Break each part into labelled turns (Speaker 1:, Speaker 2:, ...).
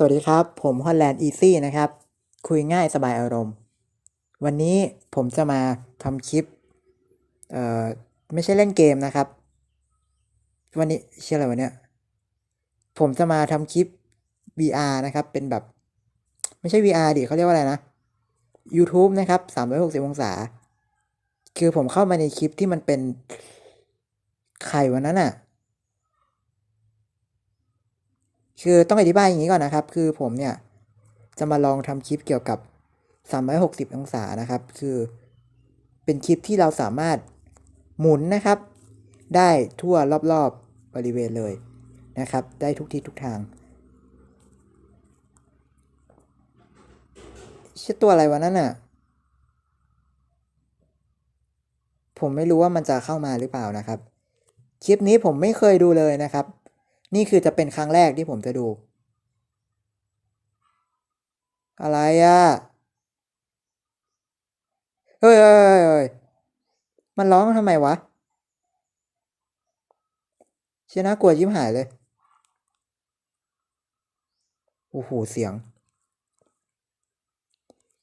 Speaker 1: สวัสดีครับ ผมฮอลแลนด์อีซี่นะครับ คุยง่ายสบายอารมณ์ วันนี้ผมจะมาทำคลิป เอ่อ ไม่ใช่เล่นเกมนะครับ วันนี้ชื่ออะไรวะเนี่ย ผมจะมาทำคลิป VR นะครับ เป็นแบบ ไม่ใช่ VR ดิเขาเรียกว่าอะไรนะ YouTube นะครับ 360 องศา คือผมเข้ามาในคลิปที่มันเป็นไข่วันนั้นอะ คือต้องอธิบายอย่างนี้ก่อนนะครับ คือผมเนี่ยจะมาลองทำคลิปเกี่ยวกับ 360 องศานะครับ คือเป็นคลิปที่เราสามารถหมุนนะครับ ได้ทั่วรอบๆบริเวณเลยนะครับ ได้ทุกทิศทุกทางชื่อตัวอะไรวะนั่นน่ะ ผมไม่รู้ว่ามันจะเข้ามาหรือเปล่านะครับ คลิปนี้ผมไม่เคยดูเลยนะครับ นี่คือจะเป็นครั้งแรกที่ผมจะดู อะไรอะ่ะเฮ้ยเฮ้ยเฮ้ยเฮ้ยมันร้องทำไมวะเชี่ยน่ากลัวยิ้มหายเลย โอ้โห เสียง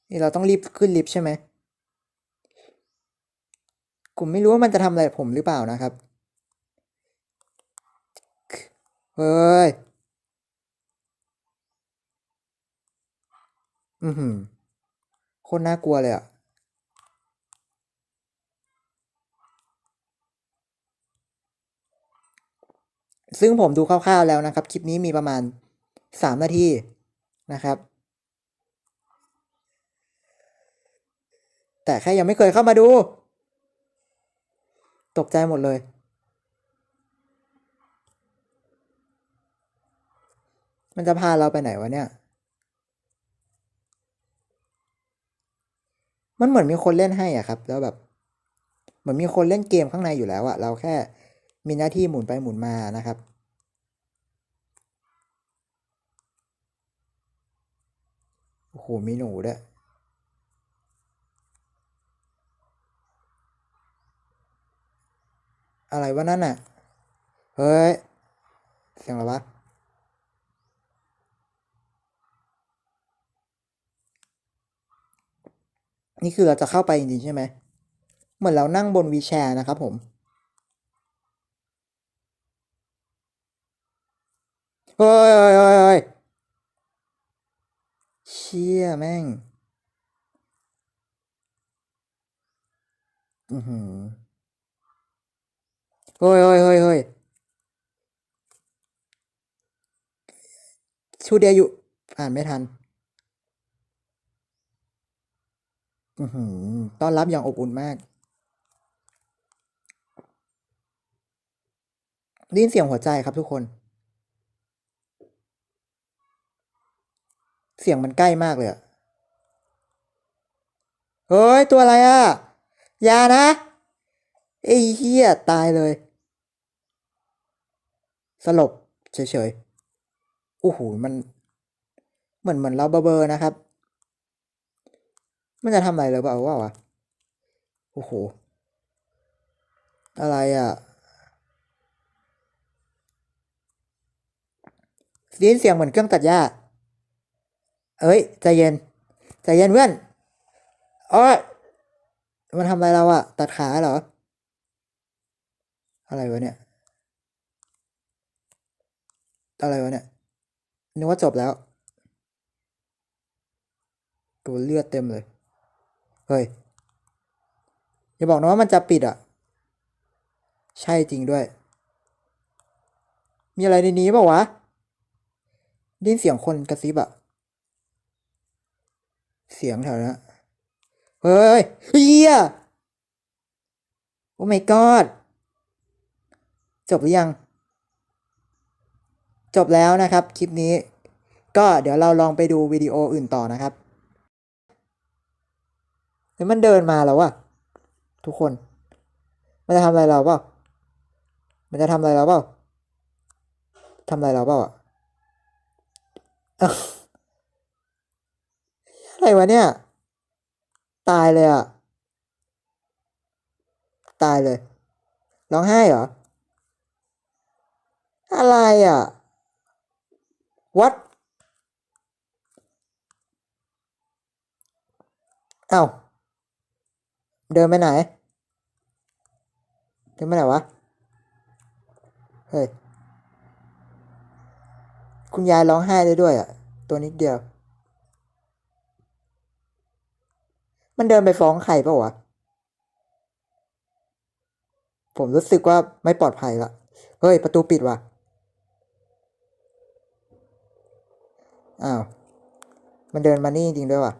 Speaker 1: นี่เราต้องรีบขึ้นลิฟต์ใช่ไหมผมไม่รู้ว่ามันจะทำอะไรผมหรือเปล่านะครับ เฮ้ย อือหือโคตรน่ากลัวเลยอะซึ่งผมดูคร่าวๆแล้วนะครับ คลิปนี้มีประมาณสามนาทีนะครับ แต่แค่ยังไม่เคยเข้ามาดู ตกใจหมดเลย มันจะพาเราไปไหนวะเนี่ย มันเหมือนมีคนเล่นให้อะครับ แล้วแบบ เหมือนมีคนเล่นเกมข้างในอยู่แล้วอะเราแค่มีหน้าที่หมุนไปหมุนมานะครับโอ้โหมีหนูด้วยอะไรวะนั่นน่ะเฮ้ย เสียงอะไรวะ นี่คือเราจะเข้าไปจริงๆใช่ไหมเหมือนเรานั่งบนวีแชร์นะครับผมเฮ้ยเฮ้ยเฮ้ยเฮ้ยเชี่ยแม่ง อือหือเฮ้ยเฮ้ยเฮ้ยเฮ้ยชูเดียอยู่อ่านไม่ทัน อือหือ ต้อนรับอย่างอบอุ่นมาก ได้ยินเสียงหัวใจครับทุกคน เสียงมันใกล้มากเลยเฮ้ย ตัวอะไรอะยานะ ไอ้เหี้ยตายเลย สลบเฉยๆโอ้โหมัน เหมือนเหมือนเราเบอร์นะครับ มันจะทำอะไรเลยเปล่าวะวะโอ้โห อะไรอะได้ยินเสียงเหมือนเครื่องตัดหญ้า เอ้ย ใจเย็น ใจเย็นเพื่อนอ้ยมันทำอะไรเราอะตัดขาเหรอ อะไรวะเนี่ย อะไรวะเนี่ย นึกว่าจบแล้ว ตัวเลือดเต็มเลย เฮ้ย อย่าบอกนะว่ามันจะปิดอะ ใช่จริงด้วย มีอะไรในนี้เปล่าวะ ดินเสียงคนกระซิบอะ เสียงแถวนั้นเฮ้ยเฮียโอ้ my god จบหรือยัง จบแล้วนะครับ คลิปนี้ ก็เดี๋ยวเราลองไปดูวิดีโออื่นต่อนะครับ เฮ้ยมันเดินมาแล้วอะทุกคน มันจะทำอะไรเราเปล่า มันจะทำอะไรเราเปล่าทำอะไรเราเปล่าอะอะไรวะเนี่ย ตายเลยอะตายเลย ร้องไห้เหรอ อะไรอะ วัดเอ้า เดินไปไหน เดินไปไหนวะ เฮ้ย คุณยายร้องไห้ได้ด้วยอะ ตัวนิดเดียว มันเดินไปฟ้องใครเปล่าวะ ผมรู้สึกว่าไม่ปลอดภัยละ เฮ้ย ประตูปิดว่ะ อ้าว มันเดินมานี่จริงด้วยว่ะ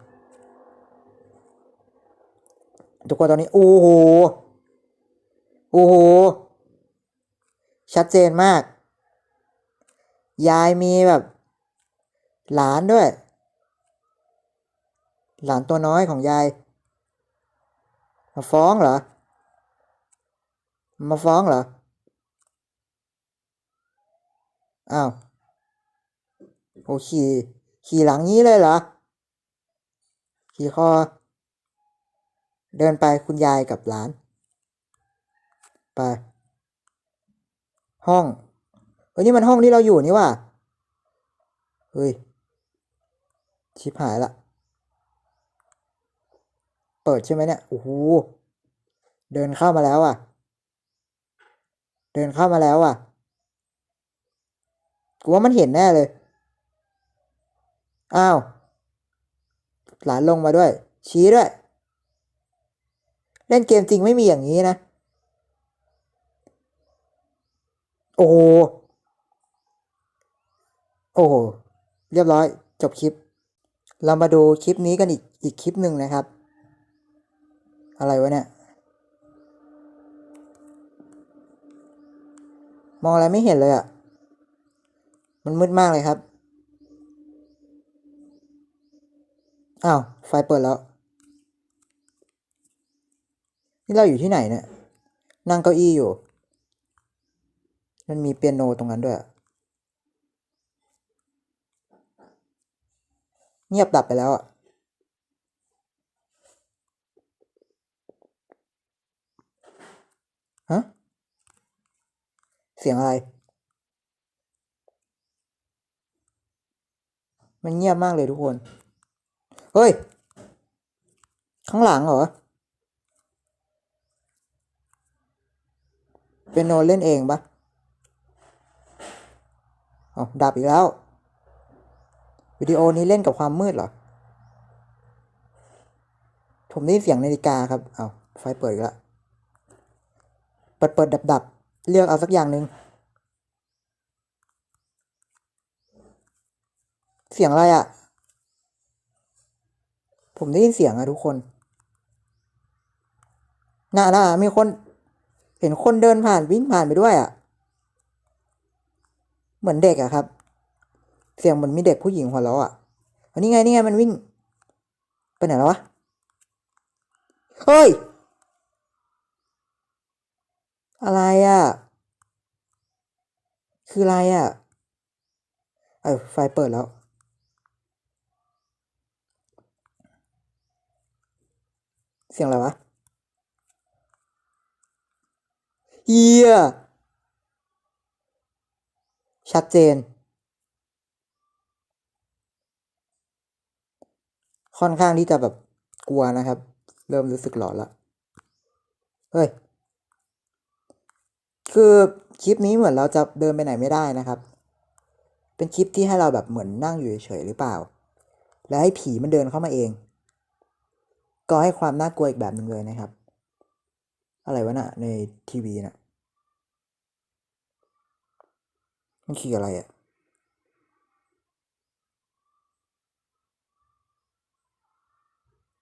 Speaker 1: ทุกคนตอนนี้โอ้โหโอ้โหชัดเจนมาก ยายมีแบบ หลานด้วย หลานตัวน้อยของยาย มาฟ้องเหรอ มาฟ้องเหรอ อ้าวโอ้ขี่ขี่หลังนี้เลยเหรอ ขี่คอ เดินไปคุณยายกับหลาน ไป ห้องเฮ้ยนี่มันห้องที่เราอยู่นี่ว่ะเฮ้ย ชิบหายละ เปิดใช่ไหมเนี่ย โอ้โห เดินเข้ามาแล้วอะ เดินเข้ามาแล้วอะ กูว่ามันเห็นแน่เลย อ้าว หลานลงมาด้วย ชี้ด้วย เล่นเกมจริงไม่มีอย่างนี้นะ โอ้โหโอ้โห เรียบร้อยจบคลิป เรามาดูคลิปนี้กันอีกอีกคลิปหนึ่งนะครับ อะไรวะเนี่ย มองอะไรไม่เห็นเลยอะ่ะ มันมืดมากเลยครับ อ้าว ไฟเปิดแล้ว นี่เราอยู่ที่ไหนเนี่ย นั่งเก้าอี้อยู่ มันมีเปียโนตรงนั้นด้วยอะเงียบดับไปแล้วอะ ฮะ เสียงอะไร มันเงียบมากเลยทุกคน เฮ้ย ข้างหลังเหรอ เป็นโนเล่นเองปะอ๋อดับอีกแล้ว วิดีโอนี้เล่นกับความมืดเหรอ ผมได้เสียงนาฬิกาครับ เอาไฟเปิดอีกแล้วเปิดเปิดดับดับเลือกเอาสักอย่างหนึ่งเสียงอะไรอะ่ะ ผมได้ยินเสียงอะทุกคน น่าน่ามีคน เห็นคนเดินผ่านวิ่งผ่านไปด้วยอะ่ะ เหมือนเด็กอะครับ เสียงเหมือนมีเด็กผู้หญิงหัวเราะอะอันนี้ไงนี่ไงมันวิ่งไปไหนแล้ววะ เฮ้ย อะไรอะ คืออะไรอะเออไฟเปิดแล้วเสียงอะไรวะ เฮียชัดเจน ค่อนข้างที่จะแบบกลัวนะครับ เริ่มรู้สึกหลอนละเฮ้ย คือคลิปนี้เหมือนเราจะเดินไปไหนไม่ได้นะครับ เป็นคลิปที่ให้เราแบบเหมือนนั่งอยู่เฉยๆหรือเปล่า แล้วให้ผีมันเดินเข้ามาเอง ก็ให้ความน่ากลัวอีกแบบหนึ่งเลยนะครับ อะไรวะน่ะ ในทีวีน่ะมันคืออะไรอะ่ะ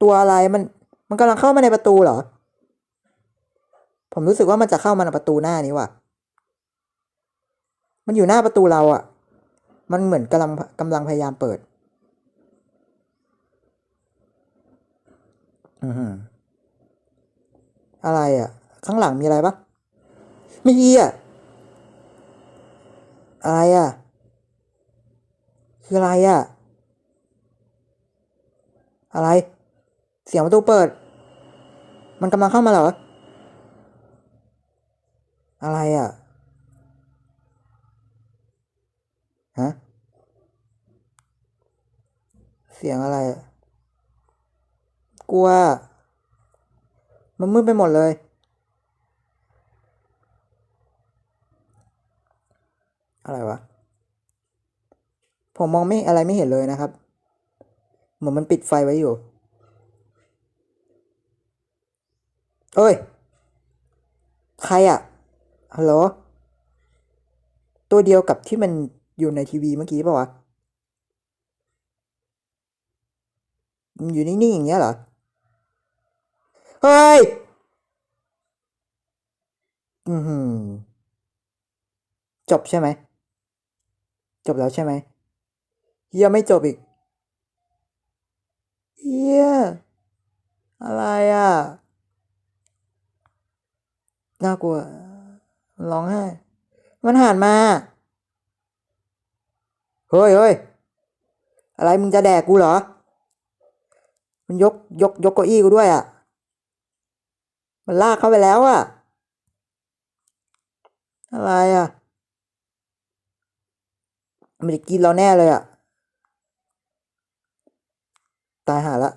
Speaker 1: ตัวอะไรมัน มันกำลังเข้ามาในประตูเหรอ ผมรู้สึกว่ามันจะเข้ามาในประตูหน้านี้ว่ะ มันอยู่หน้าประตูเราอะ่ะ มันเหมือนกำลังกำลังพยายามเปิด อือหือ อะไรอะ่ะ ข้างหลังมีอะไรปะไม่มีอะ อะไรอะ คืออะไรอะ อะไร เสียงประตูเปิด มันกำลังเข้ามาเหรอ อะไรอะ ฮะ เสียงอะไรกูกลัว มันมืดไปหมดเลย อะไรวะ ผมมองไม่อะไรไม่เห็นเลยนะครับ เหมือนมันปิดไฟไว้อยู่ เอ้ย ใครอะฮัลโหล ตัวเดียวกับที่มันอยู่ในทีวีเมื่อกี้ป่าวะ อยู่นิ่งๆอย่างเงี้ยเหรอ เฮ้ย อือหือจบใช่ไหม จบแล้วใช่ไหมเฮียไม่จบอีกเฮียอะไรอะ น่ากลัว ร้องไห้ มันหันมา เฮ้ยเฮ้ยอะไรมึงจะแดกกูเหรอ มันยกยกยกเก้าอี้กูด้วยอะ มันลากเข้าไปแล้วอะอะไรอะมันจะกินเราแน่เลยอะตายหาละ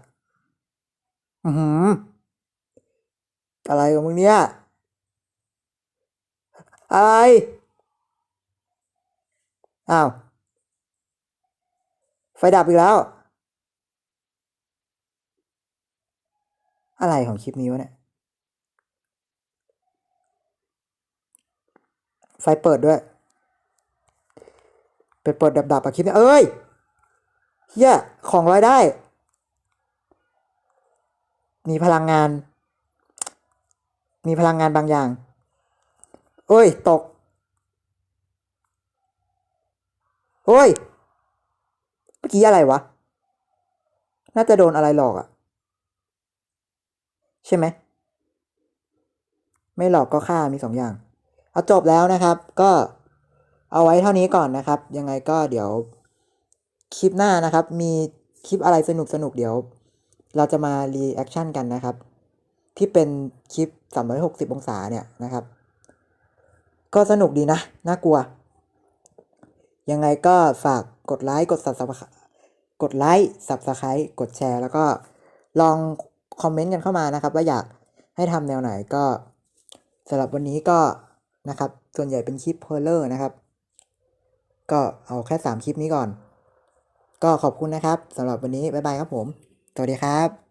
Speaker 1: อือหือ อะไรของมึงเนี่ย อะไร อ้าว ไฟดับอีกแล้ว อะไรของคลิปนี้วะเนี่ย ไฟเปิดด้วยเปิดเปิดดับดับอะคลิปนี้เอ้ยเฮียของลอยได้ มีพลังงาน มีพลังงานบางอย่าง เอ้ย ตกเฮ้ย เมื่อกี้อะไรวะ น่าจะโดนอะไรหลอกอะใช่ไหม ไม่หลอกก็ฆ่ามีสองอย่าง เอาจบแล้วนะครับก็เอาไว้เท่านี้ก่อนนะครับ ยังไงก็เดี๋ยวคลิปหน้านะครับ มีคลิปอะไรสนุกสนุกเดี๋ยว เราจะมารีแอคชั่นกันนะครับ ที่เป็นคลิป 360 องศาเนี่ยนะครับ ก็สนุกดีนะ น่ากลัว ยังไงก็ฝากกดไลค์กด subscribe กดไลค์ subscribe กดแชร์ แล้วก็ลองคอมเมนต์กันเข้ามานะครับ ว่าอยากให้ทำแนวไหนก็สำหรับวันนี้ก็ นะครับ ส่วนใหญ่เป็นคลิปเพลเลอร์นะครับ ก็เอาแค่ 3 คลิปนี้ก่อน ก็ขอบคุณนะครับสำหรับวันนี้ บ๊ายบายครับผม สวัสดีครับ